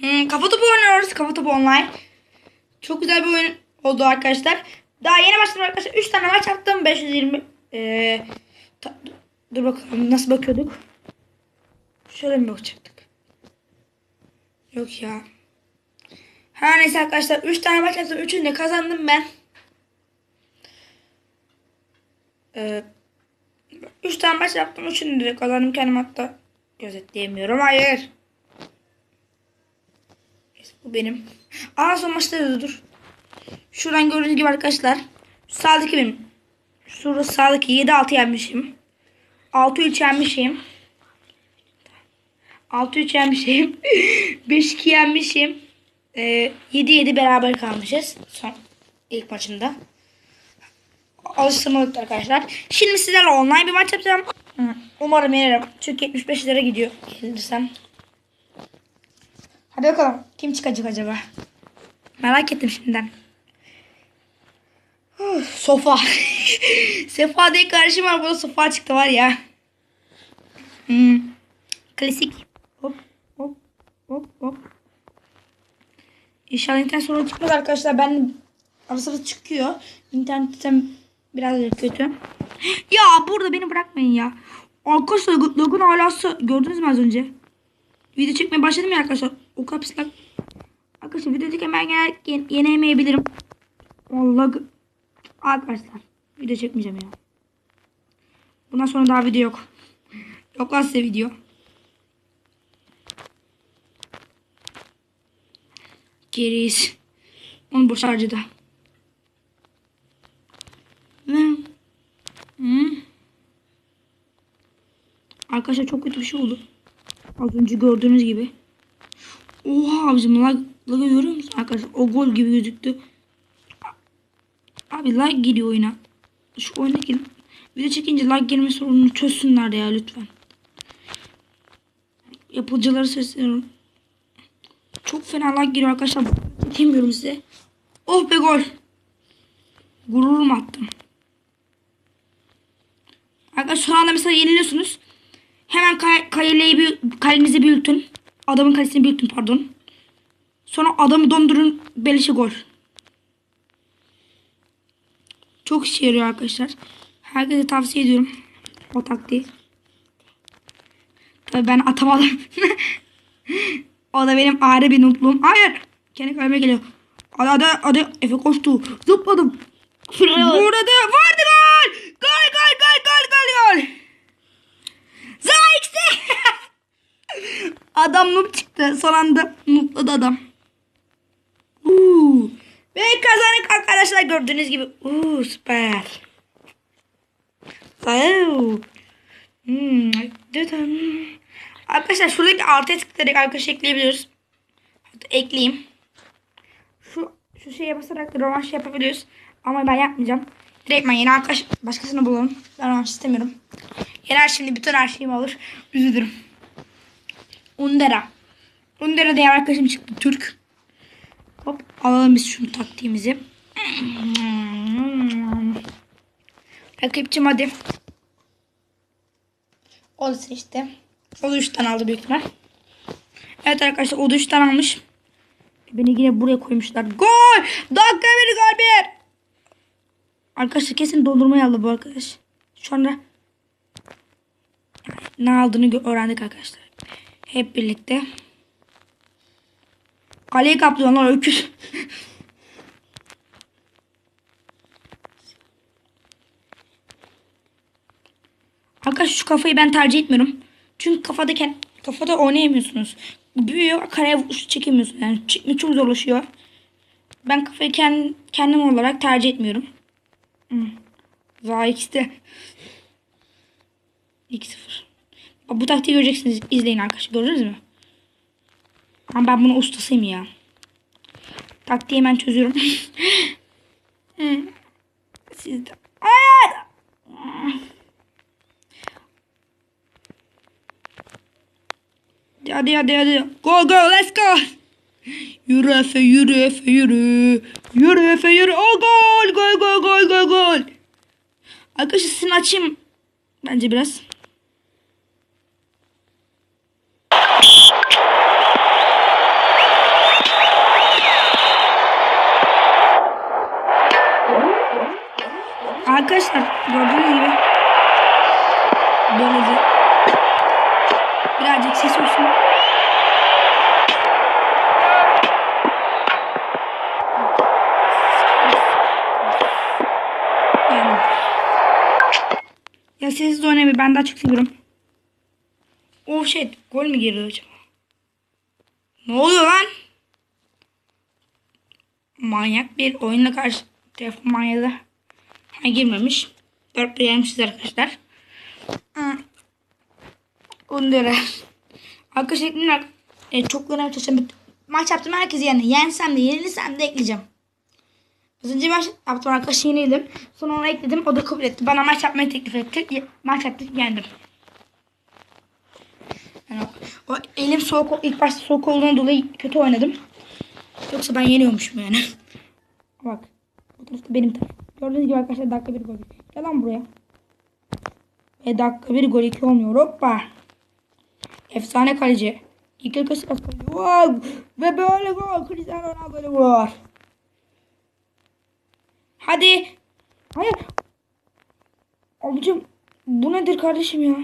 Hmm, kafa oynuyoruz. Kafa online. Çok güzel bir oyun oldu arkadaşlar. Daha yeni başladım arkadaşlar. 3 tane maç yaptım. 520. Ee, ta- dur bakalım nasıl bakıyorduk. Şöyle mi bakacaktık? Yok ya. Her neyse arkadaşlar 3 tane maç yaptım. 3'ünü de kazandım ben. Ee, 3 tane maç yaptım. 3'ünü de kazandım. Kendim hatta gözetleyemiyorum. Hayır. Bu benim. Aa son maçta dur. Şuradan gördüğünüz gibi arkadaşlar. Sağdaki benim. Şurası sağdaki 7-6 yenmişim. 6-3 yenmişim. 6-3 yenmişim. 5-2 yenmişim. Ee, 7-7 beraber kalmışız. Son ilk maçında. Alıştırmalıktı arkadaşlar. Şimdi sizlerle online bir maç yapacağım. Umarım yenerim. Çünkü 75 lira gidiyor. Yenilirsem. Hadi bakalım. Kim çıkacak acaba? Merak ettim şimdiden. Sofa. Sefa diye kardeşim var. Burada sofa çıktı var ya. Hmm. Klasik. Hop hop hop hop. İnşallah internet sorunu çıkmaz arkadaşlar. Ben ara sıra çıkıyor. İnternetten biraz kötü. Ya burada beni bırakmayın ya. Arkadaşlar logon alası gördünüz mü az önce? Video çekmeye başladım ya arkadaşlar. O kapıslar. Arkadaşlar gene yen- yenemeyebilirim. Vallahi arkadaşlar video çekmeyeceğim ya. Bundan sonra daha video yok. Yok lan size video. Geriyiz. Onu boş harcadı. Arkadaşlar çok kötü bir şey oldu. Az önce gördüğünüz gibi. Oha abicim lag, lag'ı görüyor musun arkadaşlar? O gol gibi gözüktü. Abi lag giriyor oyuna. Şu oyuna girin. Video çekince lag girme sorununu çözsünler ya lütfen. Yapıcıları sesleniyorum. Çok fena lag giriyor arkadaşlar. Çekemiyorum size. Oh be gol. Gururum attım. Arkadaşlar şu anda mesela yeniliyorsunuz. Hemen kay kaleyi bir kalenizi büyütün. Adamın kalesini büyütün pardon. Sonra adamı dondurun beleşe gol. Çok işe yarıyor arkadaşlar. Herkese tavsiye ediyorum. O taktiği. Tabii ben atamadım. o da benim ayrı bir nutluğum. Hayır. Kendi kaleme geliyor. Hadi hadi hadi. Efe koştu. Zıpladım. Burada vardı gol. Gol gol gol gol gol gol. Zayikse. adam noob çıktı. Son anda noobladı adam. Uuu. Ve kazandık arkadaşlar gördüğünüz gibi. Uuu süper. Wow. Hmm. Arkadaşlar şuradaki artıya tıklayarak arkadaş ekleyebiliyoruz. Hatta ekleyeyim. Şu şu şeye basarak rövanş yapabiliyoruz. Ama ben yapmayacağım. Direkt ben yeni arkadaş başkasını bulalım. Ben rövanş istemiyorum. Yener şimdi bütün her şeyimi alır. Üzülürüm. Undera. Undera diye arkadaşım çıktı. Türk. Hop alalım biz şunu taktiğimizi. Rakipçim hadi. O seçti. O da 3 tane aldı büyük ihtimal. Evet arkadaşlar o da 3 tane almış. Beni yine buraya koymuşlar. Gol! Dakika bir gol bir. Arkadaşlar kesin dondurmayı aldı bu arkadaş. Şu anda ne aldığını öğrendik arkadaşlar. Hep birlikte. Kaleyi kaplıyor lan öküz. Arkadaşlar şu kafayı ben tercih etmiyorum. Çünkü kafada kafada oynayamıyorsunuz. Büyüyor kareye vuruş çekemiyorsunuz. Yani çekme çok zorlaşıyor. Ben kafayı kend- kendim olarak tercih etmiyorum. Hmm. Vay ikisi 2-0. Bu taktiği göreceksiniz. İzleyin arkadaşlar. Gördünüz mü? Ama ben bunu ustasıyım ya. Taktiği hemen çözüyorum. Siz de. Aa! Hadi hadi hadi. Go go let's go. Yürü Efe yürü Efe yürü. Yürü Efe yürü. O gol gol gol gol gol gol. Arkadaşlar sizin açayım. Bence biraz. Arkadaşlar gördüğünüz gibi böyle de birazcık ses olsun. Yani. Ya sessiz oynamayı ben daha çok seviyorum. Oh shit. Gol mü girdi acaba? Ne oluyor lan? Manyak bir oyunla karşı telefon manyağı da ha, girmemiş. Dört bir gelmişiz arkadaşlar. Da Arkadaşlar ekleyin. E, çok önemli çalışan bir maç yaptım herkes yani. Yensem de yenilsem de ekleyeceğim. Az önce maç yaptım arkadaş yenildim. Sonra onu ekledim. O da kabul etti. Bana maç yapmayı teklif etti. Maç yaptık yendim. Yani o, elim soğuk ilk başta soğuk olduğundan dolayı kötü oynadım. Yoksa ben yeniyormuşum yani. Bak. Bu tarafta benim tarafım. Gördüğünüz gibi arkadaşlar dakika bir gol. Gel lan buraya. Ve dakika bir gol iki olmuyor. Hoppa. Efsane kaleci. İlk kez kaleci. Wow. Ve böyle gol. Cristiano Ronaldo gol. Hadi. Hayır. Abicim bu nedir kardeşim ya?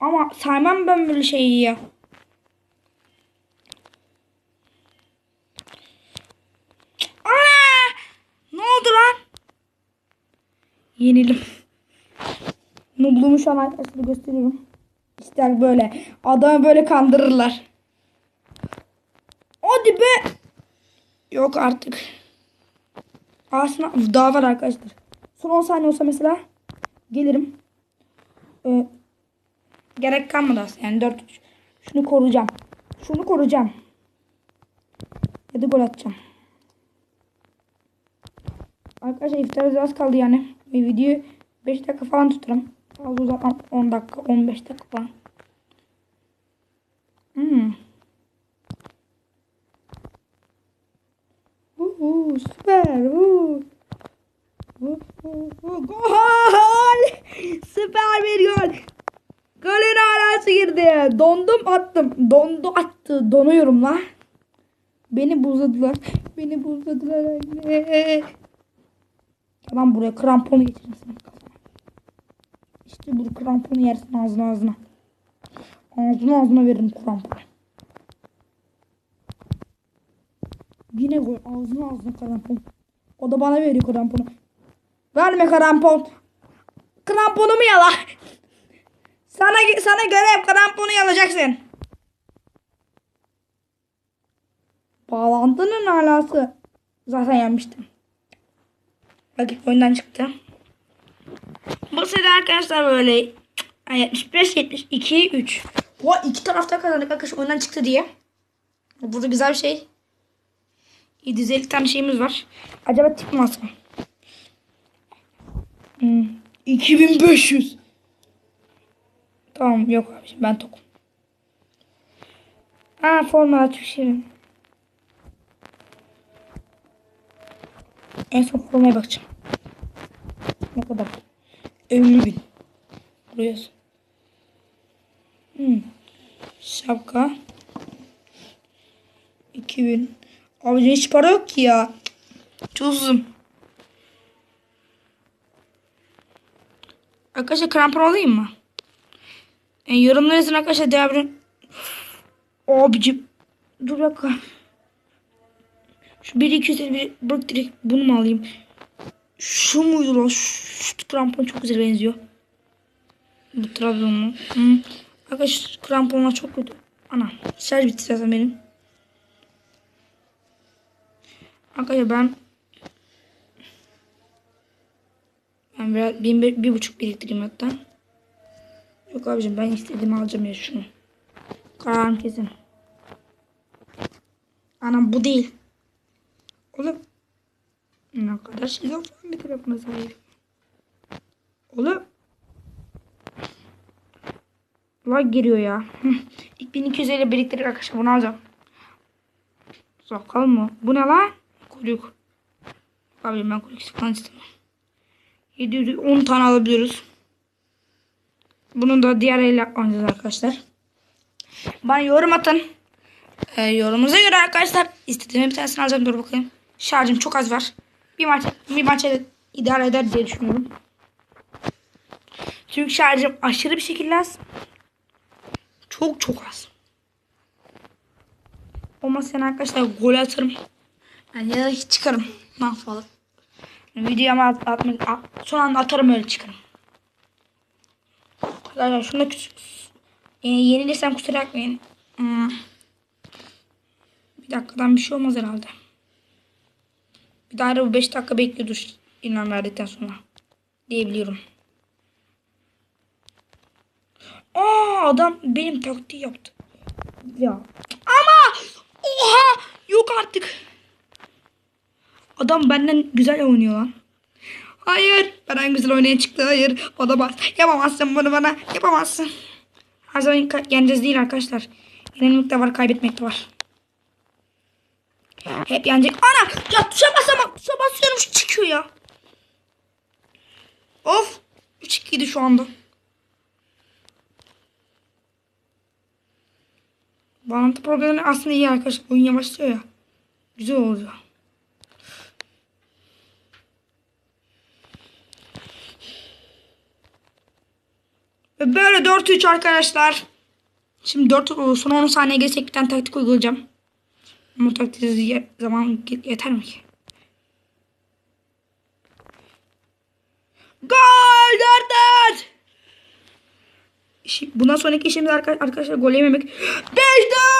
Ama saymam ben böyle şeyi ya. Aa! Ne oldu lan? Yenildim. Nublumu şu an arkadaşlar gösteriyorum. İşte böyle. Adamı böyle kandırırlar. Hadi be. Yok artık. Aslında daha var arkadaşlar. Son 10 saniye olsa mesela gelirim. Ee, gerek kalmadı aslında. Yani 4 Şunu koruyacağım. Şunu koruyacağım. Ya da gol atacağım. Arkadaşlar iftara az kaldı yani. Bir videoyu 5 dakika falan tutarım. Fazla uzatmam. 10 dakika 15 dakika falan. Hmm. Uhu, süper. Uhu. Uhu, uhu. Gol! Süper bir gol. Golün arası girdi. Dondum attım. Dondu attı. Donuyorum la. Beni buzladılar. Beni buzladılar anne. Lan buraya kramponu getirin kafana. İşte bu kramponu yersin ağzına ağzına. Ağzına ağzına veririm kramponu. Yine gol ağzına ağzına krampon. O da bana veriyor kramponu. Verme krampon. Kramponumu yala. Sana sana görev kramponu yalayacaksın. Bağlantının alası. Zaten yenmiştim. Rakip oyundan çıktı. Bu sene arkadaşlar böyle 75 72 3. Bu iki tarafta kazandık arkadaşlar oyundan çıktı diye. Burada güzel bir şey. 750 tane şeyimiz var. Acaba tip mi alsam? Hmm. 2500. Tamam yok abi ben tokum. Ha forma çok En son formaya bakacağım. Ne kadar? 50 bin. Buraya. Hmm. Şapka. 2000. Abi hiç para yok ki ya. Uzun. Arkadaşlar krampon alayım mı? E, yorumlar yazın arkadaşlar devrin. Abicim. Dur dakika. Şu 1 200 bir bırak direkt bunu mu alayım? Şu muydu lan? Şu, şu krampon çok güzel benziyor. Bu Trabzonlu. Hı. Arkadaşlar kramponlar çok kötü. Ana şarj bitti zaten benim. Arkadaşlar ben ben biraz bin, bir, bir buçuk biriktireyim hatta. Yok abicim ben istediğimi alacağım ya şunu. Kararım kesin. Anam bu değil. Oğlum. Ne kadar şizofren bir tarafına sahip. Oğlum. Lag giriyor ya. İlk 1250 biriktirdik arkadaşlar bunu alacağım. Sakal mı? Bu ne lan? Kuyruk. Abi ben kuyruk falan istemem. 710 tane alabiliyoruz. Bunu da diğer elle oynayacağız arkadaşlar. Bana yorum atın. Ee, yorumunuza göre arkadaşlar istediğim bir tanesini alacağım. Dur bakayım. Şarjım çok az var. Bir maç bir maça idare eder diye düşünüyorum. Çünkü şarjım aşırı bir şekilde az. Çok çok az. Olmazsa yani arkadaşlar gol atarım. Yani ya da hiç çıkarım. Mahvolur. Videomu at, atmak, at, son anda atarım öyle çıkarım. Arkadaşlar şunu da küçük. Yani yenilirsem kusura bakmayın. Hmm. Bir dakikadan bir şey olmaz herhalde. Daha bu 5 dakika bekliyordur ilan verdikten sonra. Diyebiliyorum. Aa adam benim taktiği yaptı. Ya. Ama oha yok artık. Adam benden güzel oynuyor lan. Hayır. Benden güzel oynayan çıktı. Hayır. Olamaz. Yapamazsın bunu bana. Yapamazsın. Her zaman yeneceğiz değil arkadaşlar. Yenilmek de var. Kaybetmek de var. Hep yenecek. Ana! Ya tuşa basamam. Tuşa basıyorum şu çıkıyor ya. Of. 3-2'ydi şu anda. Bağlantı problemi aslında iyi arkadaşlar. Oyun yavaşlıyor ya. Güzel oluyor. Ve böyle 4-3 arkadaşlar. Şimdi 4 olur. Son 10 saniye tane taktik uygulayacağım. Ama taktiği zaman yeter mi ki? Gol! 4 İşi, bundan sonraki işimiz arka- arkadaşlar gol yememek. 5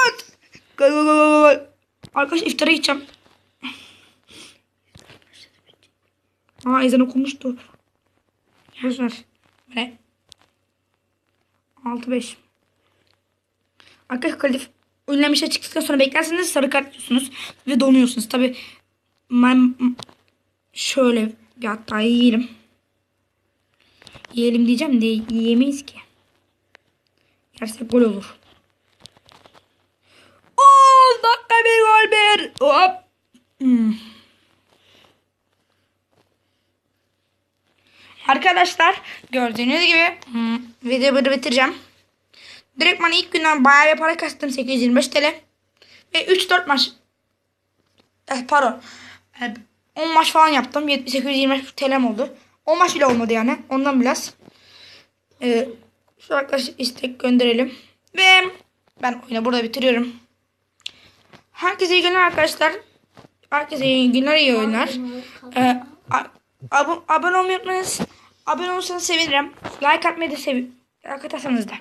4 Gol gol gol gol. Arkadaşlar iftara gideceğim. Aa ezan okumuştu. Ver. Böyle. 6-5. Arkadaşlar kalif önlemişe çıktıktan sonra beklerseniz sarı kart yiyorsunuz ve donuyorsunuz. Tabi ben şöyle bir hatta yiyelim. Yiyelim diyeceğim de yiyemeyiz ki. Yersek gol olur. 10 dakika bir gol bir. Hop. Hmm. Arkadaşlar gördüğünüz gibi hmm, videoyu bitireceğim. Direkt bana ilk günden bayağı bir para kastım 825 TL. Ve 3-4 maç eh, pardon eh, 10 maç falan yaptım. 825 TL'm oldu. 10 maç bile olmadı yani. Ondan biraz. Ee, şu arkadaş istek gönderelim. Ve ben oyunu burada bitiriyorum. Herkese iyi günler arkadaşlar. Herkese iyi günler, iyi oyunlar. Ee, a- abone, abone olmayı unutmayınız. Abone olursanız sevinirim. Like atmayı da sev like atarsanız da.